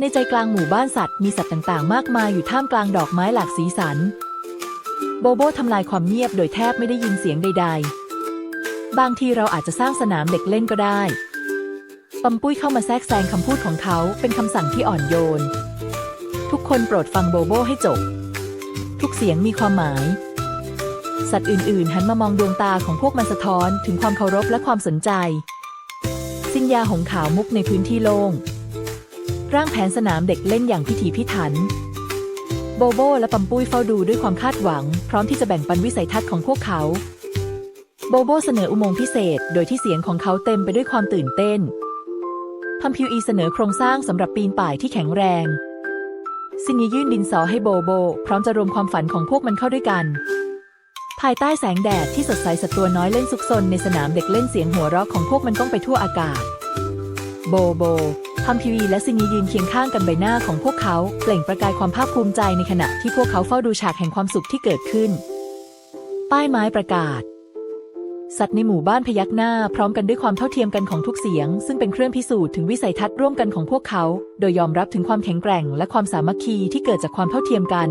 ในใจกลางหมู่บ้านสัตว์มีสัตว์ต่างๆ มากมายอยู่ท่ามกลางดอกไม้หลากสีสัน โบโบทำลายความเงียบโดยแทบไม่ได้ยินเสียงใด ๆ บางทีเราอาจจะสร้างสนามเด็กเล่นก็ได้ ปัมปุ้ยเข้ามาแทรกแซงคำพูดของเขาเป็นคำสั่งที่อ่อนโยน ทุกคนโปรดฟังโบโบให้จบ ทุกเสียงมีความหมาย สัตว์อื่นๆ หันมามองดวงตาของพวกมันสะท้อนถึงความเคารพและความสนใจสินยาหงขาวมุกในพื้นที่โล่ง ร่างแผนสนามเด็กเล่นอย่างพิถีพิถัน โบโบและปัมปุ้ยเฝ้าดูด้วยความคาดหวัง พร้อมที่จะแบ่งปันวิสัยทัศน์ของพวกเขา โบโบเสนออุโมงค์พิเศษ โดยที่เสียงของเขาเต็มไปด้วยความตื่นเต้น พัมพิวอีเสนอโครงสร้างสำหรับปีนป่ายที่แข็งแรง ซินียื่นดินสอให้โบโบ พร้อมจะรวมความฝันของพวกมันเข้าด้วยกัน ภายใต้แสงแดดที่สดใสสัตว์ตัวน้อยเล่นซุกซนในสนามเด็กเล่นเสียงหัวเราะของพวกมันก้องไปทั่วอากาศ โบโบ พัมพีวีและซินียืนเคียงข้างกันใบหน้าของพวกเขา เปล่งประกายความภาคภูมิใจในขณะที่พวกเขาเฝ้าดูฉากแห่งความสุขที่เกิดขึ้น ป้ายไม้ประกาศ สัตว์ในหมู่บ้านพยักหน้า พร้อมกันด้วยความเท่าเทียมกันของทุกเสียง ซึ่งเป็นเครื่องพิสูจน์ถึงวิสัยทัศน์ร่วมกันของพวกเขา โดยยอมรับถึงความแข็งแกร่ง และความสามัคคีที่เกิดจากความเท่าเทียมกัน